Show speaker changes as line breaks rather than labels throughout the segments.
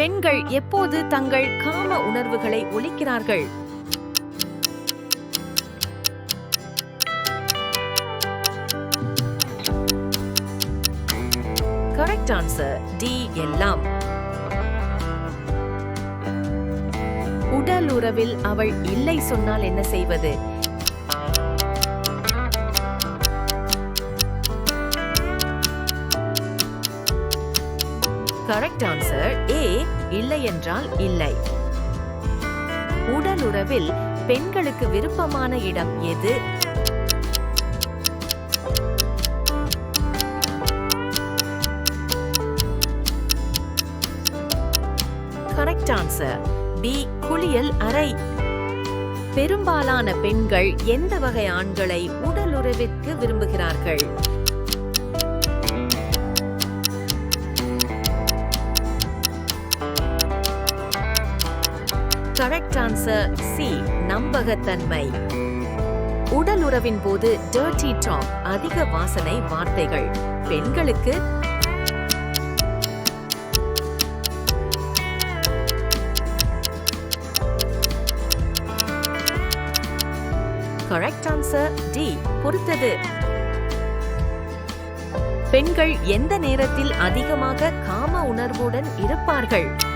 பெண்கள் எப்போது தங்கள் காம உணர்வுகளை ஒழிக்கிறார்கள்? கரெக்ட் ஆன்சர் டி எல்லாம். உடல் உறவில் அவள் இல்லை சொன்னால் என்ன செய்வது? கரெக்ட் ஆன்சர் ஏ இல்லை என்றால் இல்லை. உடல் உறவில் பெண்களுக்கு விருப்பமான இடம் எது? கரெக்ட் ஆன்சர் பி குளியல் அறை. பெரும்பாலான பெண்கள் எந்த வகை ஆண்களை உடல் உறவிற்கு விரும்புகிறார்கள்? கரெக்ட் ஆன்சர் சி நம்பகத்தன்மை. உடல் உறவின் போது டர்டி டாக் அதிக வாசனை வார்த்தைகள். பெண்களுக்கு கரெக்ட் ஆன்சர் டி பொறுத்தது. பெண்கள் எந்த நேரத்தில் அதிகமாக காம உணர்வுடன் இருப்பார்கள்?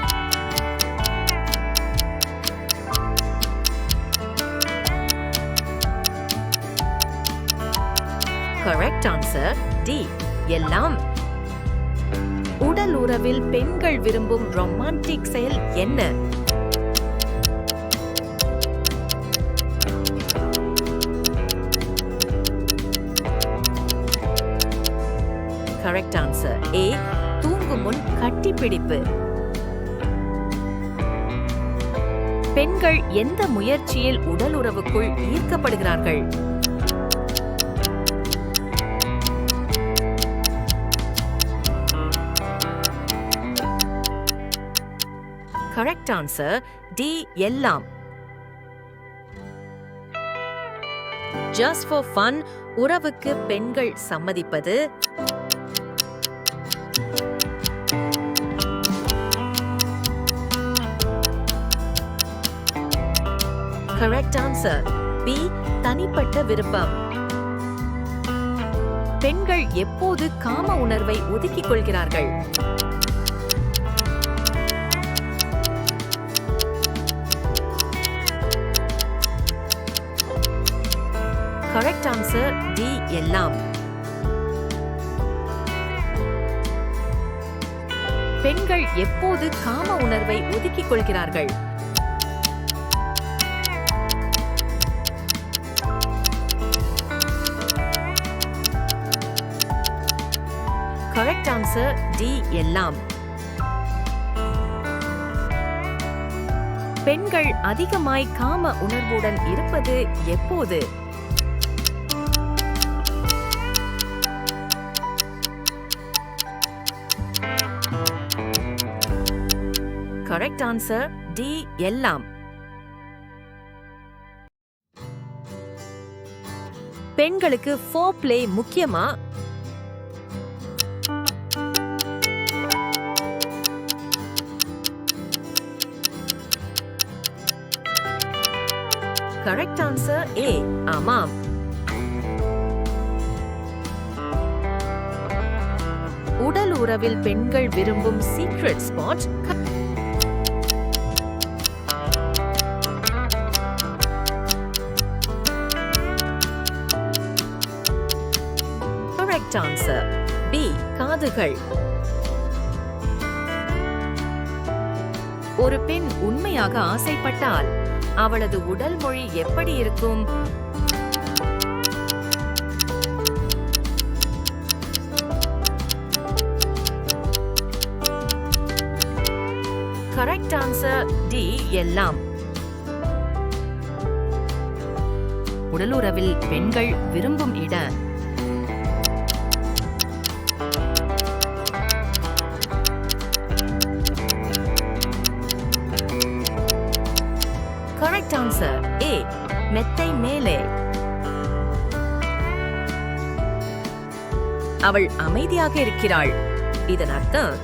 கரெக்ட் ஆன்சர் டி எல்லாம். உடல் உறவில் பெண்கள் விரும்பும் ரொமான்டிக் செயல் என்ன? கரெக்ட் ஆன்சர் ஏ தூங்கும் முன் கட்டிப்பிடிப்பு. பெண்கள் எந்த முயற்சியில் உடல் உறவுக்குள் ஈர்க்கப்படுகிறார்கள்? கரெக்ட் ஆன்சர் டி எல்லாம். ஜஸ்ட் ஃபார் ஃபன் உறவுக்கு பெண்கள் சம்மதிப்பது. கரெக்ட் ஆன்சர் பி தனிப்பட்ட விருப்பம். பெண்கள் எப்போது காம உணர்வை ஒதுக்கிக் கொள்கிறார்கள்? கரெக்ட் ஆன்சர் டி எல்லாம். பெண்கள் எப்போது காம உணர்வை ஒதுக்கிக் கொள்கிறார்கள்? கரெக்ட் ஆன்சர் டி எல்லாம். பெண்கள் அதிகமாய் காம உணர்வுடன் இருப்பது எப்போது? கரெக்ட் ஆன்சர் டி எல்லாம். பெண்களுக்கு ஃபோ பிளே முக்கியமா? கரெக்ட் ஆன்சர் ஏ ஆமாம். உடல் உறவில் பெண்கள் விரும்பும் சீக்ரெட் ஸ்பாட் ஆன்சர் பி காதுகள். ஒரு பெண் உண்மையாக ஆசைப்பட்டால் அவளது உடல் மொழி எப்படி இருக்கும்? கரெக்ட் ஆன்சர் டி எல்லாம். உடலுறவில் பெண்கள் விரும்பும் இட கரெக்ட் ஆன்சர் ஏ மெத்தை மேலே. அவள் அமைதியாக இருக்கிறாள். இதன் அர்த்தம்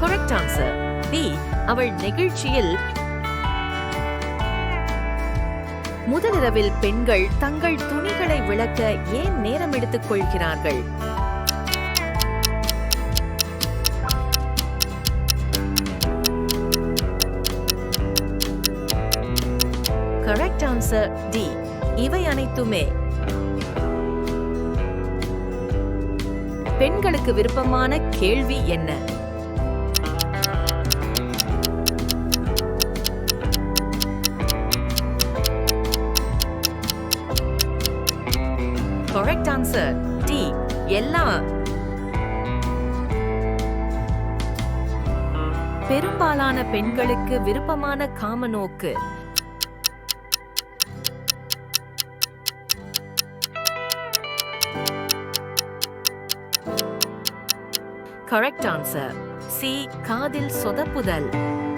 கரெக்ட் ஆன்சர் பி அவள் நெகிழ்ச்சியில் முதலிரவில் பெண்கள் தங்கள் துணிகளை விளக்க ஏன் நேரம் எடுத்துக் கொள்கிறார்கள்? கரெக்ட் ஆன்சர் டி இவை அனைத்துமே பெண்களுக்கு விருப்பமான கேள்வி என்ன? கரெக்ட் டி எல்லாம். பெரும்பாலான பெண்களுக்கு விருப்பமான காம நோக்கு. கரெக்ட் ஆன்சர் சி காதில் சொதப்புதல்.